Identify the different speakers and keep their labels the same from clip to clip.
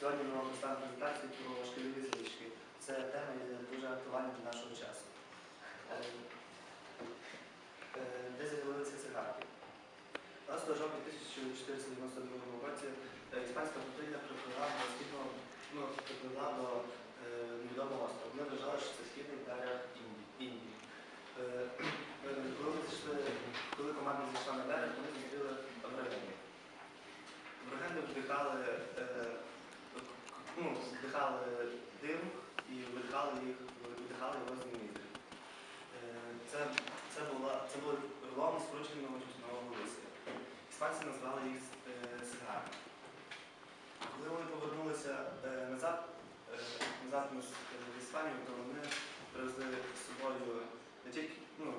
Speaker 1: Сьогодні ми вам представимо презентацію про шкільні звички. Це тема дуже актуальна для нашого часу. Е, е, Де з'явилися цигарки? 12 жовтня 1492 році е, іспанська флотилія приплила до східного, ну, приплила до невідомого острова. Вони вважали, що це східний берег Індії. Коли ми коли команда зайшла на берег, вони зустріли аборигенів. Аборигени вдихали, ну, вдихали дим і видихали їх, видихали його з ніздрі. Е, Це, це, була, це були рулони скрученого чесного листя. Іспанці назвали їх е, сигарами. Коли вони повернулися е, назад, е, назад на с- е, в Іспанію, то вони привезли з собою не тільки ну,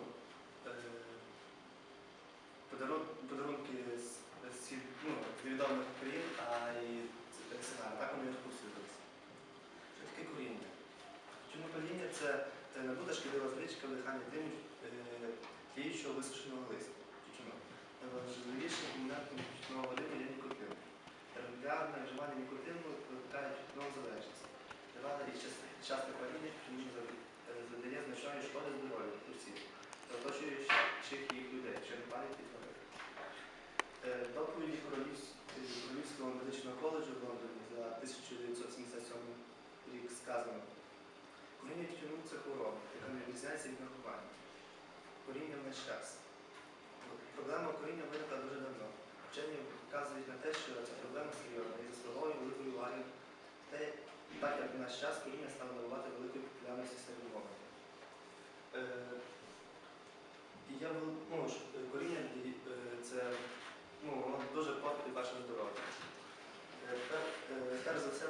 Speaker 1: е, подарун- подарунки з, з, схід- ну, з невідомих країн, а й ц- сигари. Так вони розповсюдилися. Що таке куріння? Чому куріння це е, не буде шкідлива звичка вдихання диму е, діючого висушеного листя. Тютюну. Найважливішим компонентом тютюнового диму є нікотин. Регулярне вживання нікотину викликає тютюнову залежність. Тривале і часте- паління завдає значної шкоди творців та оточуючих їх людей, що не палять і тварин. Е, Доповіді Королівсь- е, Королівського медичного коледжу в Лондоні за 1977 рік сказано, Куріння тютюну це хвороба, яка не відрізняється від наркоманії. Куріння в наш час. Проблема куріння виникла дуже давно. Вчені вказують на те, що ця проблема серйозна і заслуговує великої уваги. Те, так як в наш час куріння стало набувати великої популярності серед молоді. Е, і я ну, коріння е, це ну, воно дуже портить ваше здоров'я. Е, пер- Перш за все,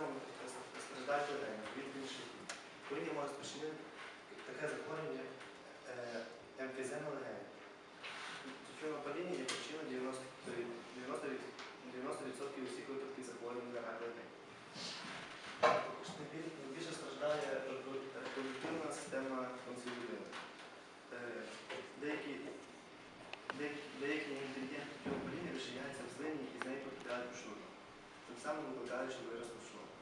Speaker 1: страждають легені, від інших. Куріння може спричинити таке захворювання, емфізема легень. Тютюнове паління є причиною 90, 90, 90% усіх випадків захворювань на. Також Найбільше страждає репроду- репродуктивна система функцій людини. Е, Деякі, деякі, деякі інгредієнти тютюнового паління розчиняються в слині і з неї потрапляють у шлунок. Тим самим викликаючи вираз у шлунок.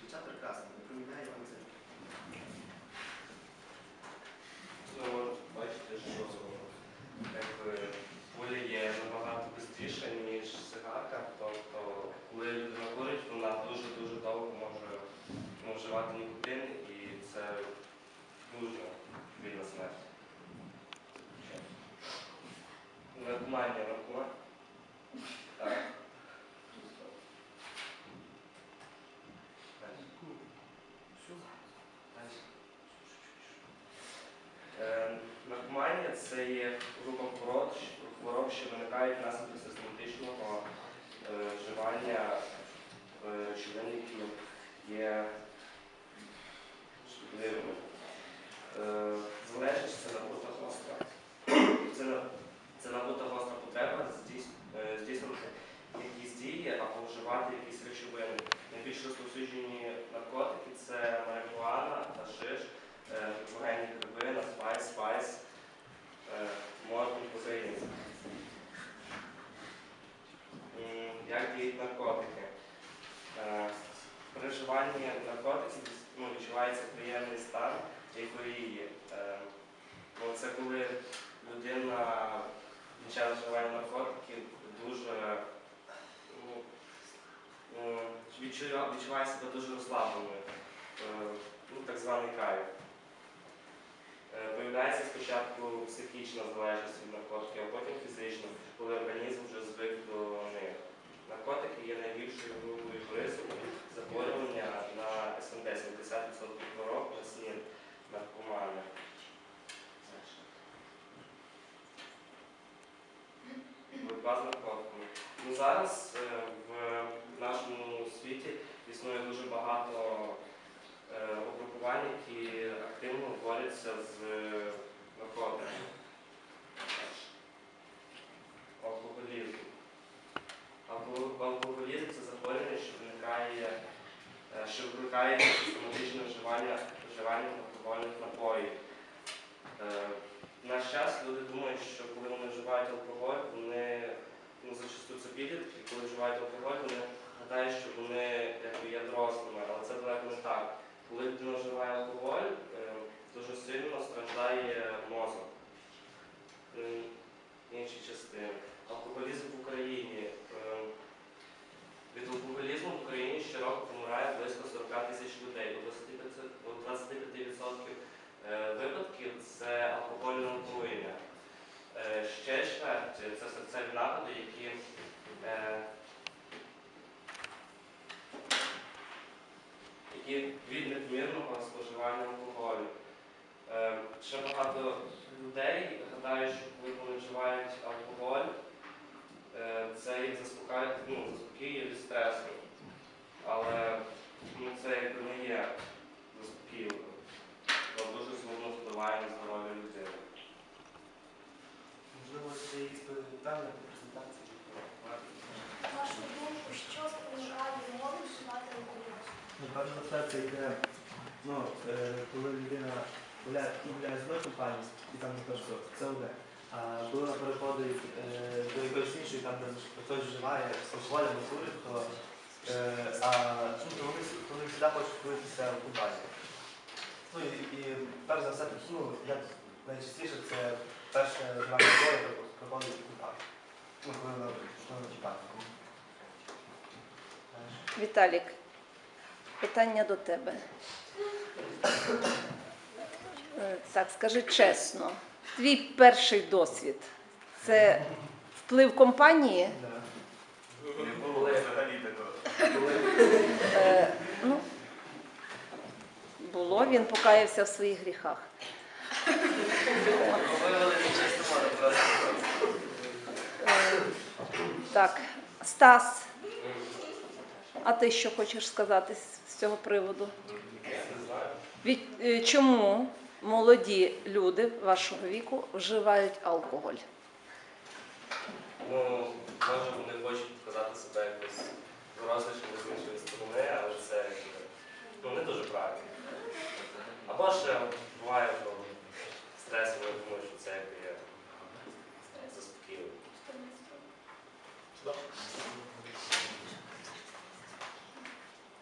Speaker 1: Дівчат прекрасно, не проміняє вам це.
Speaker 2: Ну, бачите, що якби, куля є набагато швидше, ніж сигарка. Тобто, коли людина курить, вона дуже-дуже довго може ну, вживати нікотин і це дуже вільна смерть. Наркоманія, наркоман. Так. Е, Наркоманія це є група хвороб, хвороб, що виникають внаслідок систематичного е, вживання е, речовин, є шкідливими. Е, Залежність це набута гостра. Це, набута гостра потреба е, якісь дії або вживати якісь речовини. Найбільш розповсюджені наркотики це марихуана, хашиш, е, гіпогенні гриби, спайс, спайс, е, морфін, кокаїн. Як наркотики? Е, При наркотиків ну, відчувається приємний стан ейфорії. Е, ну, Це коли людина під час вживання наркотиків дуже ну, м, відчуває себе дуже розслабленою. Е, ну, так званий кайф. Е, Появляється спочатку психічна залежність від наркотиків, а потім фізична, коли організм вже звик до. Наркотики є найбільшою групою ризику захворювання на СНД 70% хвороб на СНІД наркомани. Боротьба з наркотиками. Ну, зараз е, в нашому світі існує дуже багато е, угрупувань, які активно борються з наркотиками. Алкоголізм. Алко- Алкоголізм це захворювання, що виникає, е, що викликає систематичне вживання, вживання алкогольних напоїв. Е, В наш час люди думають, що коли вони вживають алкоголь, вони ну, зачасту це підлітки, коли вживають алкоголь, вони гадає, що вони якби, є дорослими, але це далеко не так. Коли людина вживає алкоголь, е, дуже сильно страждає мозок. М, Інші частини. Алкоголізм в Україні. е, Від алкоголізму в Україні щороку помирає близько 40 тисяч людей. До 25% до 25% е, випадків це алкогольне отруєння. Е, Ще чверть це серцеві напади, які е, які від надмірного споживання алкоголю. Ще багато людей гадають, що коли вони вживають алкоголь, це їх заспокоює, ну, від стресу. Але ну, це якби не є заспокійливим. Воно дуже сумно впливає на здоров'я людини.
Speaker 1: Можливо, це якісь питання по презентації.
Speaker 3: На вашу думку, що спонукає молодь вживати алкоголь?
Speaker 1: Ну, перш за все, це йде, ну, е, коли людина гуляє, гуляє з одної компанії, і там не перше, це одне. А коли вона переходить е, до якоїсь іншої, там, де хтось вживає алкоголь або курить, то, а, ну, то вони, то вони завжди хочуть куритися в компанії. Ну, і, і перш за все, ну, як найчастіше це перше вживання алкоголю проходить в компанії. Ну, коли вона коли.
Speaker 4: Віталік, питання до тебе. Е, Так, скажи чесно, твій перший досвід це вплив компанії?
Speaker 5: Не було взагалі такого.
Speaker 4: Е, ну, було, він покаявся в своїх гріхах. Так, Стас, а ти що хочеш сказати з- цього приводу? Від, е, чому молоді люди вашого віку вживають алкоголь?
Speaker 2: Ну, може вони хочуть показати себе якось дорослішими з іншої сторони, але це ну, не дуже правильно. Або ще буває що стрес, вони думають, що це якби є заспокійливо.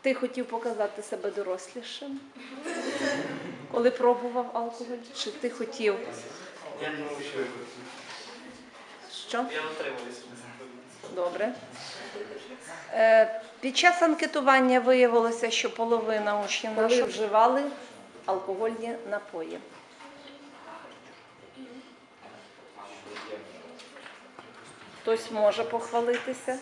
Speaker 4: Ти хотів показати себе дорослішим, коли пробував алкоголь? Чи ти хотів
Speaker 1: Я не можу.
Speaker 4: що?
Speaker 1: Я отримуюся.
Speaker 4: Добре. Е, Під час анкетування виявилося, що половина учнів наших вживали алкогольні напої. Хтось може похвалитися?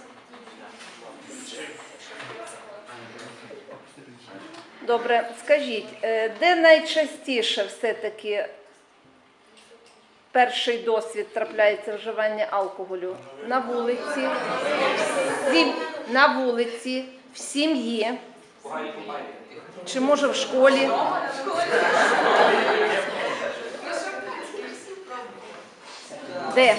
Speaker 4: Добре, скажіть, е, де найчастіше все-таки перший досвід трапляється вживання алкоголю? На вулиці, сім- на вулиці, в сім'ї, чи може в школі? Де?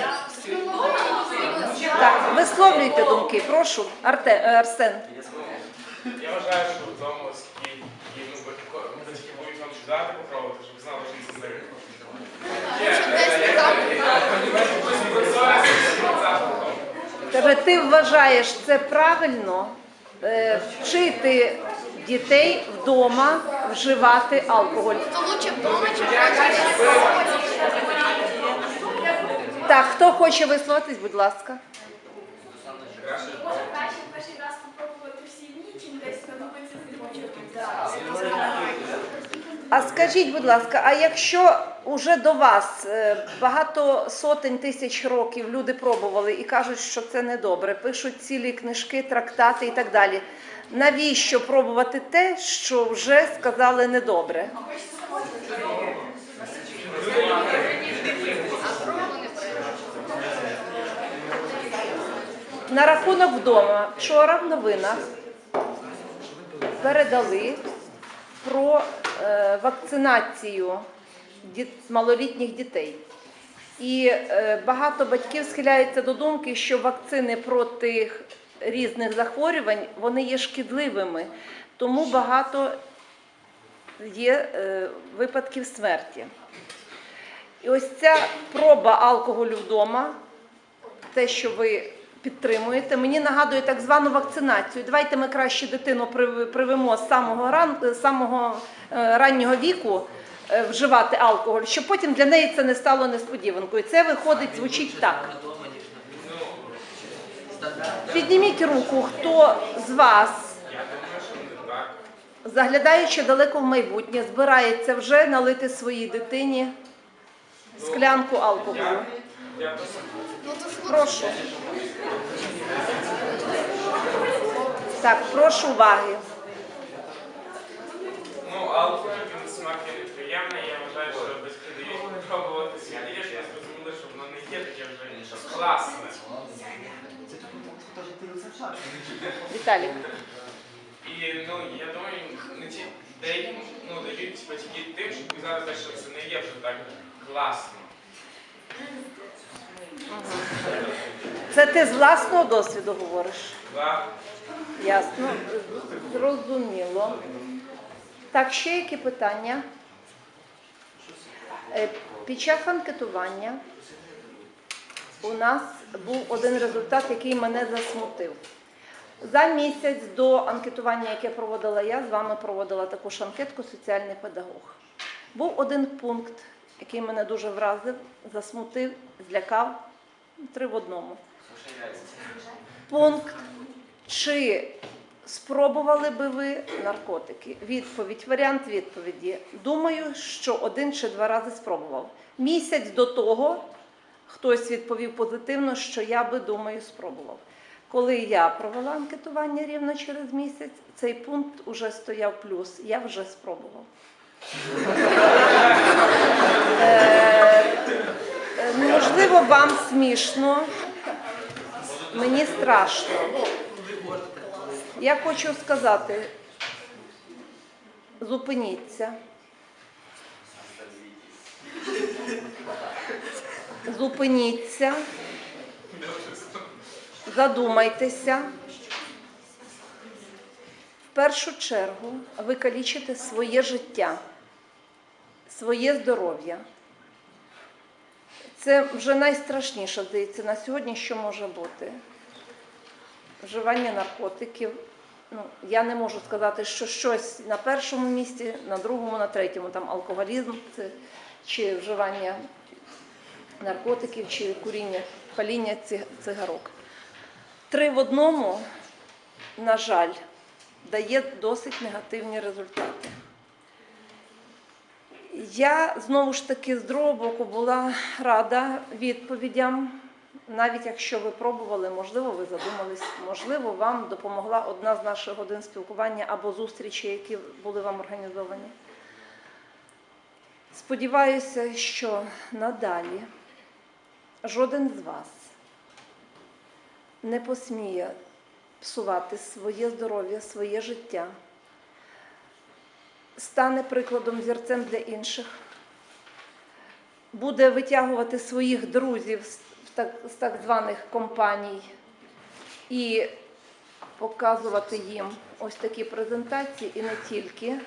Speaker 4: Так, висловлюйте думки, прошу, Арте, е, Арсен.
Speaker 5: Я вважаю, що вдома оскільки ну, батьки будуть вам чудати попробувати, щоб знали, що це з ними.
Speaker 4: Тебе ти вважаєш це правильно е, вчити дітей вдома вживати алкоголь? Так, хто хоче висловитись, будь ласка.
Speaker 3: Може краще перший раз спробувати в сім'ї, чим десь на вулиці не
Speaker 4: А скажіть, будь ласка, а якщо уже до вас е, багато сотень тисяч років люди пробували і кажуть, що це недобре, пишуть цілі книжки, трактати і так далі. Навіщо пробувати те, що вже сказали недобре? На рахунок вдома вчора в новинах передали про вакцинацію діт- малолітніх дітей. І е, багато батьків схиляються до думки, що вакцини проти різних захворювань вони є шкідливими, тому багато є е, випадків смерті. І ось ця проба алкоголю вдома, те, що ви підтримуєте. Мені нагадує так звану вакцинацію. Давайте ми краще дитину привемо з самого, ран, самого е, раннього віку е, вживати алкоголь, щоб потім для неї це не стало несподіванкою. Це виходить, звучить так. Підніміть руку, хто з вас, заглядаючи далеко в майбутнє, збирається вже налити своїй дитині склянку алкоголю.
Speaker 5: Просто
Speaker 4: Прошу. Так, прошу уваги.
Speaker 5: Ну, алкоголь він смак є неприємний. Я вважаю, що батьки дають пробувати світлі, щоб зрозуміли, що воно не є таке вже класне.
Speaker 4: Віталій.
Speaker 5: І ну я думаю, не ті деякі ну дають батьки тим, щоб казати, що це не є вже так класно.
Speaker 4: Це ти з власного досвіду говориш?
Speaker 5: Так?
Speaker 4: Ясно, зрозуміло. Так, ще які питання? Е, Під час анкетування у нас був один результат, який мене засмутив. За місяць до анкетування, яке проводила я, з вами проводила також анкетку соціальний педагог. Був один пункт, який мене дуже вразив, засмутив, злякав три в одному. Пункт чи спробували би ви наркотики? Відповідь, варіант відповіді. Думаю, що один чи два рази спробував. Місяць до того хтось відповів позитивно, що я би думаю, спробував. Коли я провела анкетування рівно через місяць, цей пункт уже стояв плюс. Я вже спробував. Можливо, вам смішно, мені страшно. Я хочу сказати, зупиніться. Зупиніться. Задумайтеся. В першу чергу ви калічите своє життя, своє здоров'я. Це вже найстрашніше, здається, на сьогодні, що може бути. Вживання наркотиків. Ну, я не можу сказати, що щось на першому місці, на другому, на третьому, там алкоголізм це, чи вживання наркотиків, чи куріння, паління цигарок. Три в одному, на жаль, дає досить негативні результати. Я знову ж таки з другого боку була рада відповідям. Навіть якщо ви пробували, можливо, ви задумались, можливо, вам допомогла одна з наших годин спілкування або зустрічі, які були вам організовані. Сподіваюся, що надалі жоден з вас не посміє псувати своє здоров'я, своє життя, стане прикладом зірцем для інших, буде витягувати своїх друзів з так, званих компаній і показувати їм ось такі презентації і не тільки.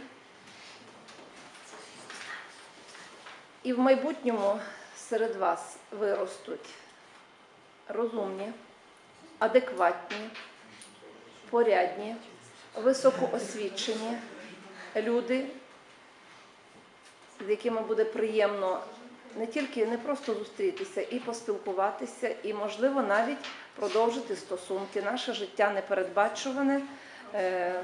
Speaker 4: І в майбутньому серед вас виростуть розумні, адекватні, порядні, високоосвічені люди, з якими буде приємно не тільки не просто зустрітися, і поспілкуватися, і, можливо, навіть продовжити стосунки. Наше життя непередбачуване. Е,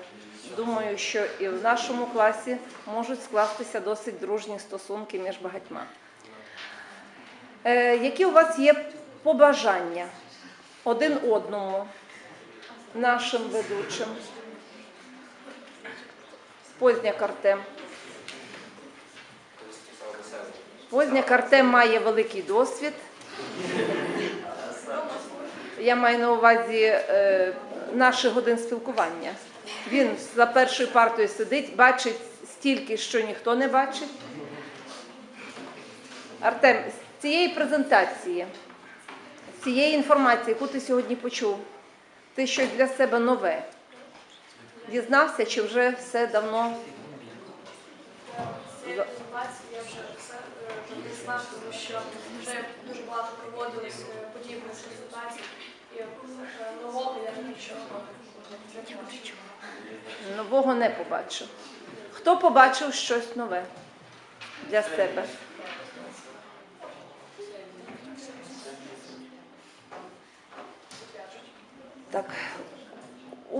Speaker 4: Думаю, що і в нашому класі можуть скластися досить дружні стосунки між багатьма. Е, Які у вас є побажання один одному, нашим ведучим? Позняк Артем. Позняк Артем має великий досвід. Я маю на увазі е, наших годин спілкування. Він за першою партою сидить, бачить стільки, що ніхто не бачить. Артем, з цієї презентації, з цієї інформації, яку ти сьогодні почув, ти щось для себе нове дізнався, чи вже все давно
Speaker 3: Цієї інформації я вже все е, тому що вже дуже багато проводилось е, подібних консультацій. І нового я нічого не бачу.
Speaker 4: Нового не побачив. Хто побачив щось нове для себе? Так,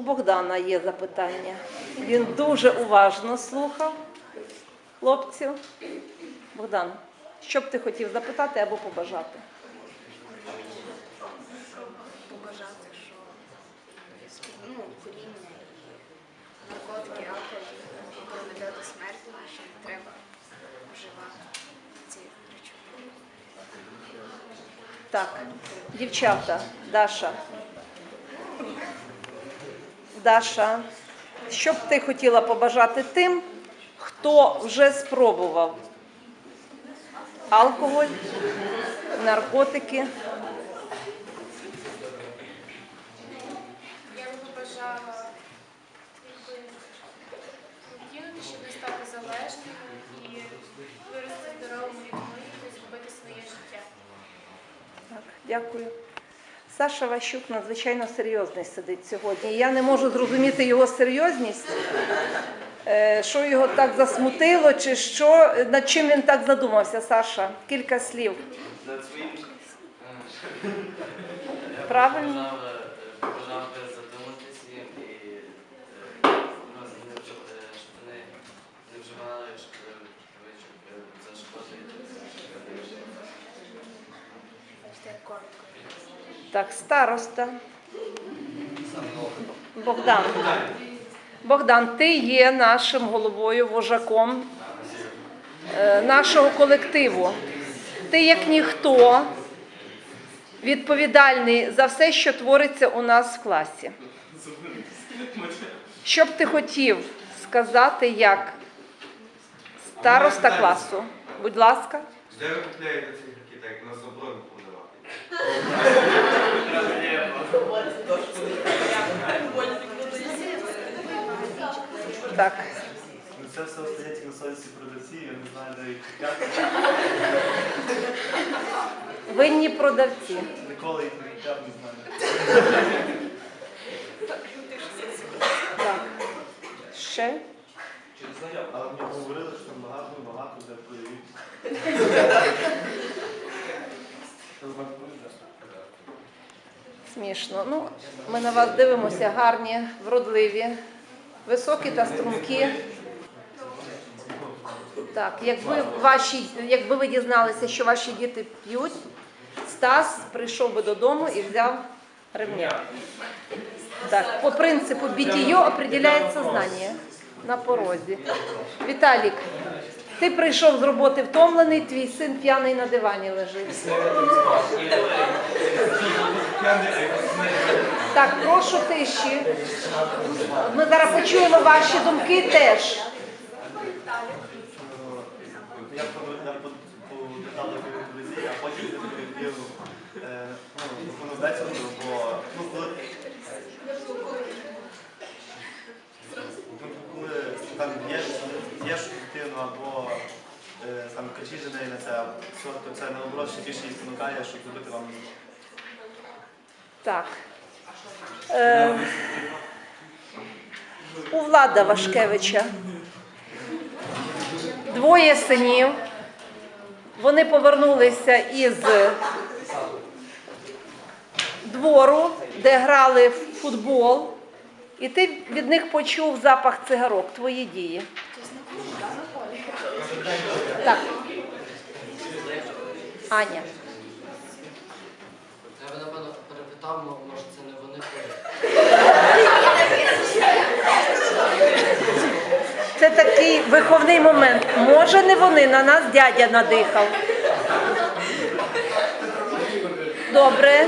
Speaker 4: у Богдана є запитання. Він дуже уважно слухав хлопців. Богдан, що б ти хотів запитати або побажати?
Speaker 6: побажати, що ну, куріння і наркотики, алкоголь приведе до смерті, що не треба вживати ці речовини.
Speaker 4: Так, дівчата, Даша. Даша, що б ти хотіла побажати тим, хто вже спробував алкоголь, наркотики?
Speaker 7: Я би побажала якби, кинути, щоб не стати залежними і вирости здоровими людьми і зробити своє життя.
Speaker 4: Так, дякую. Саша Ващук надзвичайно серйозний сидить сьогодні. Я не можу зрозуміти його серйозність, е, що його так засмутило, чи що, над чим він так задумався, Саша. Кілька слів.
Speaker 2: Своїм
Speaker 4: Правильно?
Speaker 8: Побажав би задуматись їм і е, ну, не вжив- е, щоб вони не вживали шкідливих привичок е, за шкодою.
Speaker 6: Бачите, як коротко.
Speaker 4: Так, староста. Богдан. Богдан, ти є нашим головою, вожаком е, нашого колективу. Ти, як ніхто, відповідальний за все, що твориться у нас в класі. Що б ти хотів сказати як староста класу? Будь ласка.
Speaker 9: Де ви купляєте ці гірки, так на заборону продавати?
Speaker 4: Так.
Speaker 1: Ну, Це все остається на совісті продавців, я не знаю, де їх.
Speaker 4: Винні продавці.
Speaker 1: Ніколи їх не купляв, не знаю.
Speaker 4: Так. Ще?
Speaker 1: Але мені говорили, що там багато, багато де проявіть.
Speaker 4: Смішно. Ну, ми на вас дивимося гарні, вродливі, високі та стрункі. Так, якби ваші, якби ви дізналися, що ваші діти п'ють, Стас прийшов би додому і взяв ремня. Так, по принципу бітіо определяється знання на порозі. Віталік, ти прийшов з роботи втомлений, твій син п'яний на дивані лежить. Так, прошу тиші. Ми зараз почуємо ваші думки теж.
Speaker 1: Е, є, дитину або е, там кричиш до неї на це, все, то це наоборот ще більше її спонукає, щоб зробити вам
Speaker 4: Так. Е, у Влада Вашкевича двоє синів. Вони повернулися із двору, де грали в футбол, і ти від них почув запах цигарок. Твої дії. Так. Аня.
Speaker 8: Я би напевно мо- може це вони.
Speaker 4: Це такий виховний момент. Може, не вони, на нас дядя надихав. Добре.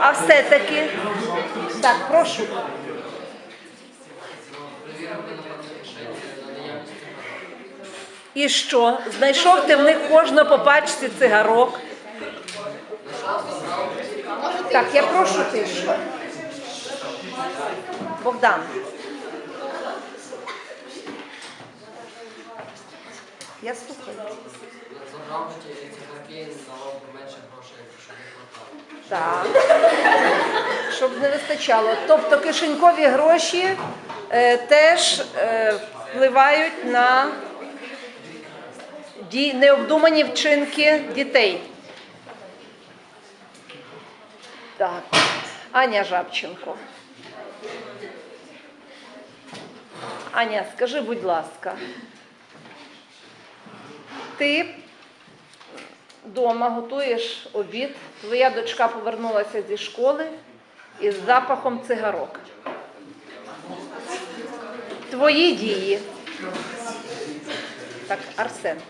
Speaker 4: А все-таки. Так, прошу.
Speaker 8: На.
Speaker 4: І що? Знайшов ти в них кожного по пачці цигарок. Так, я прошу тишу. Богдан. Я слухаю.
Speaker 10: Налог менше грошей, якщо не хватало.
Speaker 4: Так. Щоб не вистачало. Тобто кишенькові гроші е, теж е, впливають на ді- необдумані вчинки дітей. Так, Аня Жабченко. Аня, скажи, будь ласка, ти вдома готуєш обід, твоя дочка повернулася зі школи із запахом цигарок. Твої дії. Так, Арсен.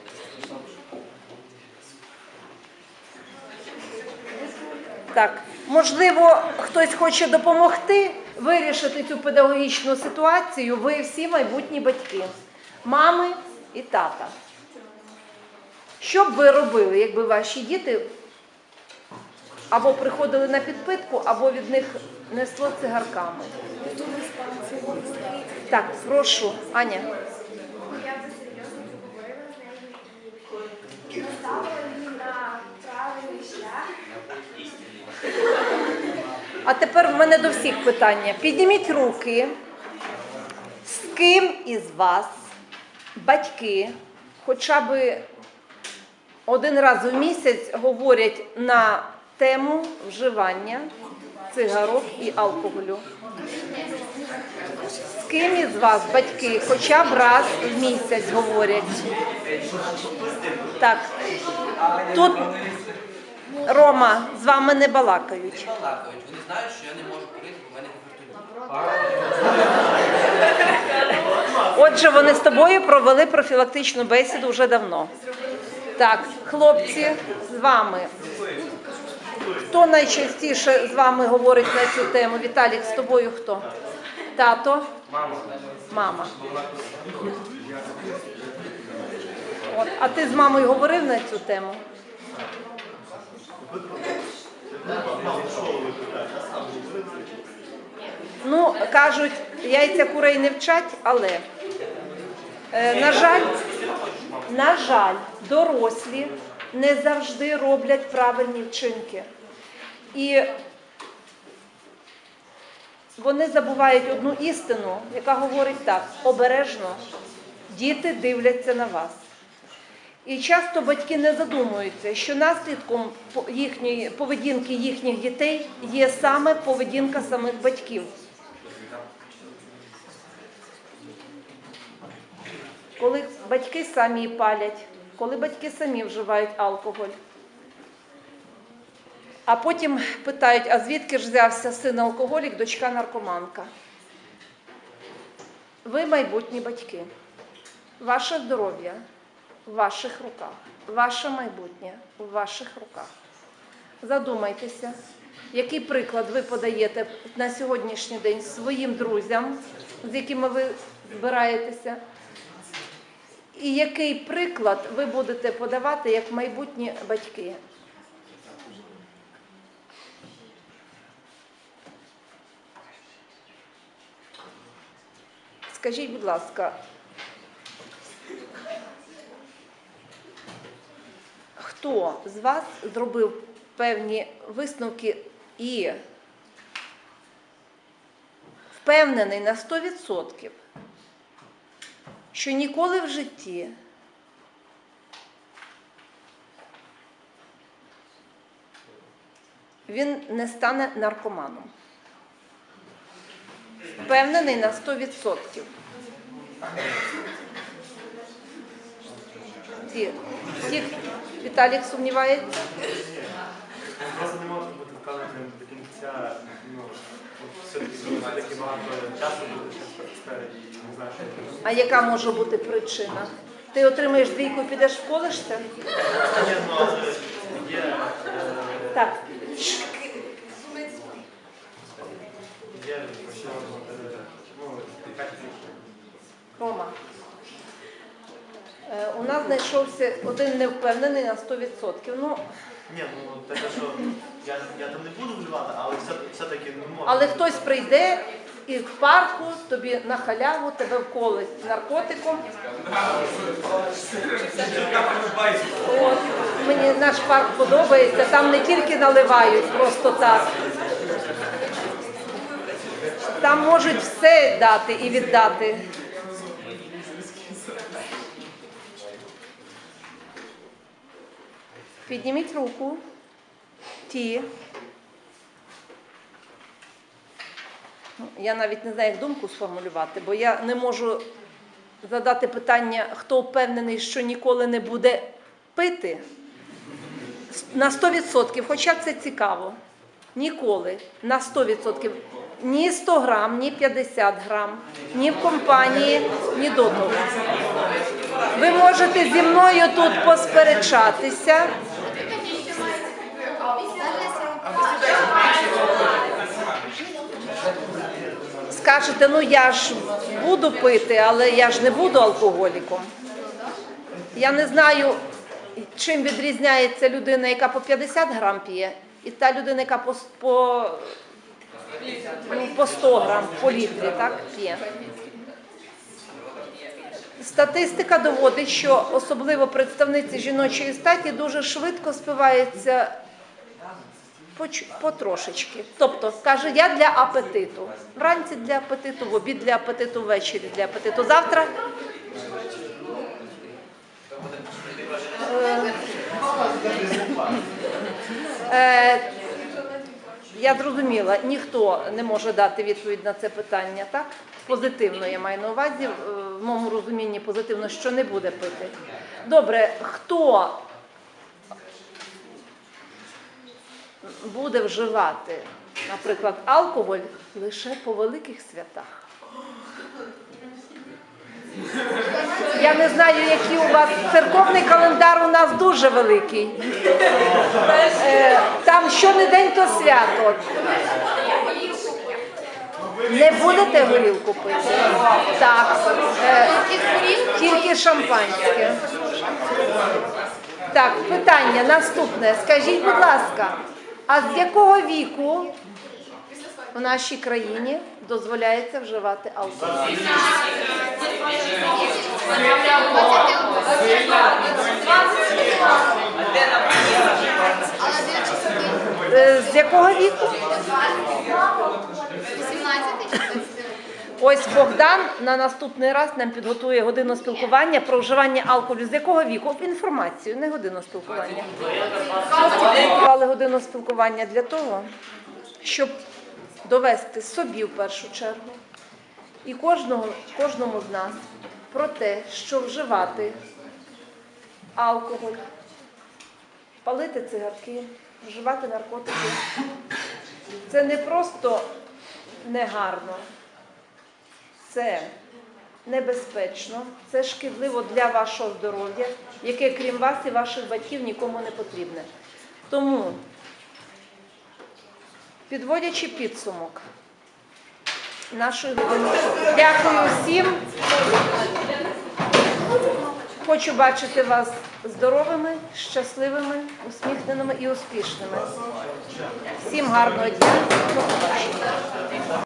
Speaker 4: Так, можливо, хтось хоче допомогти вирішити цю педагогічну ситуацію. Ви всі майбутні батьки, мами і тата. Що б ви робили, якби ваші діти або приходили на підпитку, або від них несло цигарками? Так, прошу, Аня.
Speaker 6: Я би серйозно поговорила з нею і наставила її на правильний шлях.
Speaker 4: А тепер в мене до всіх питання. Підніміть руки. З ким із вас батьки хоча б один раз в місяць говорять на тему вживання цигарок і алкоголю? З ким із вас батьки хоча б раз в місяць говорять? Так. Тут Рома, з вами не балакають.
Speaker 10: Не Балакають, вони знають, що я не можу курити, бо в мене гіпертонія.
Speaker 4: Отже, вони з тобою провели профілактичну бесіду вже давно. Так, хлопці, з вами. Хто найчастіше з вами говорить на цю тему? Віталік, з тобою хто? Тато?
Speaker 2: Мама.
Speaker 4: Мама. От, а ти з мамою говорив на цю тему? Ну, кажуть, яйця курей не вчать, але е, на жаль, на жаль, дорослі не завжди роблять правильні вчинки. І вони забувають одну істину, яка говорить так: обережно діти дивляться на вас. І часто батьки не задумуються, що наслідком їхньої поведінки їхніх дітей є саме поведінка самих батьків. Коли батьки самі палять, коли батьки самі вживають алкоголь. А потім питають, а звідки ж взявся син алкоголік, дочка наркоманка? Ви майбутні батьки. Ваше здоров'я в ваших руках. Ваше майбутнє в ваших руках. Задумайтеся, який приклад ви подаєте на сьогоднішній день своїм друзям, з якими ви збираєтеся, і який приклад ви будете подавати як майбутні батьки. Скажіть, будь ласка, хто з вас зробив певні висновки і впевнений на 100%, що ніколи в житті він не стане наркоманом? Впевнений на 100%. Ті, ті, Віталік сумнівається?
Speaker 1: Просто не можна бути вказаним до кінця, все-таки багато часу буде.
Speaker 4: А яка може бути причина? Ти отримаєш двійку і підеш в колишся?
Speaker 1: Ні, ну, є,
Speaker 4: Так.
Speaker 1: є, що, е,
Speaker 4: Рома. Е, У нас знайшовся один не впевнений на 100%. Ну,
Speaker 1: Ні, ну таке, що я, я там не буду вживати, але все, все-таки не можу.
Speaker 4: але хтось прийде і в парку тобі на халяву тебе вколить наркотиком. От, мені наш парк подобається, там не тільки наливають просто так. Там можуть все дати і віддати. Підніміть руку. Ті. Ну, Я навіть не знаю, як думку сформулювати, бо я не можу задати питання, хто впевнений, що ніколи не буде пити на 100%, хоча це цікаво. Ніколи на 100%. Ні 100 грам, ні 50 грам, ні в компанії, ні до того. Ви можете зі мною тут посперечатися. Скажете, ну я ж буду пити, але я ж не буду алкоголіком. Я не знаю, чим відрізняється людина, яка по 50 грам п'є, і та людина, яка по, по, по 100 грам, по літрі, так, п'є. Статистика доводить, що особливо представниці жіночої статі дуже швидко спиваються потрошечки. Тобто, каже, я для апетиту. Вранці для апетиту, в обід для апетиту, ввечері для апетиту. Завтра. Е, е, я зрозуміла, ніхто не може дати відповідь на це питання, так? Позитивно я маю на увазі, е, в моєму розумінні позитивно, що не буде пити. Добре, хто буде вживати, наприклад, алкоголь лише по великих святах. Я не знаю, який у вас церковний календар у нас дуже великий. Е, Там щонедень то свято. Не будете горілку пити? Так. Е, Тільки шампанське. Так, питання наступне. Скажіть, будь ласка, а з якого віку в нашій країні дозволяється вживати алкоголь? Е, З якого віку?
Speaker 6: 18 чи 20?
Speaker 4: Ось Богдан на наступний раз нам підготує годину спілкування про вживання алкоголю. З якого віку? Інформацію, не годину спілкування. Підготували годину спілкування для того, щоб довести собі в першу чергу і кожного, кожному з нас про те, що вживати алкоголь, палити цигарки, вживати наркотики. Це не просто негарно, це небезпечно, це шкідливо для вашого здоров'я, яке крім вас і ваших батьків нікому не потрібне. Тому, підводячи підсумок нашої години, дякую всім. Хочу бачити вас здоровими, щасливими, усміхненими і успішними. Всім гарного дня. До побачення.